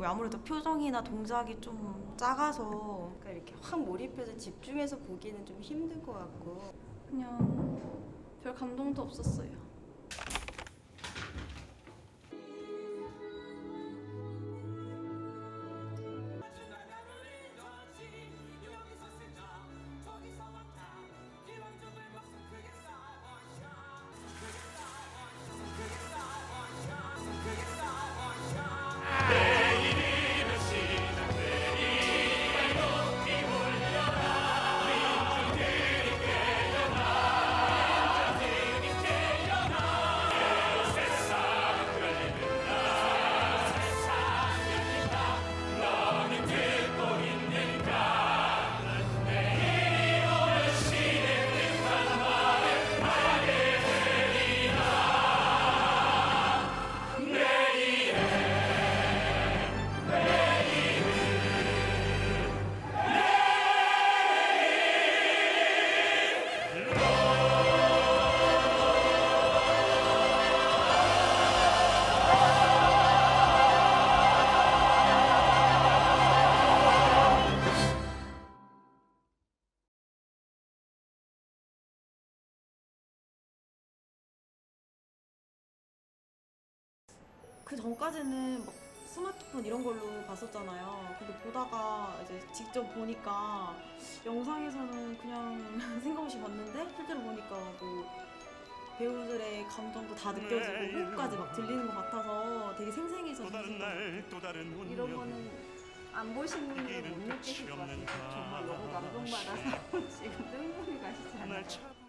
뭐 아무래도 표정이나 동작이 좀 작아서 그러니까 이렇게 확 몰입해서 집중해서 보기는 좀 힘든 것 같고 그냥 별 감동도 없었어요. 그 전까지는 막 스마트폰 이런 걸로 봤었잖아요. 근데 보다가 이제 직접 보니까 영상에서는 그냥 생각 없이 봤는데 실제로 보니까 뭐 배우들의 감정도 다 느껴지고 호흡까지 막 들리는 것 같아서 되게 생생해서 또 다른. 날 또 다른 운명 이런 거는 안 보신 분들은 못 느끼실 것 같아요. 정말 너무 감동받아서 지금 뜬금이. 찾아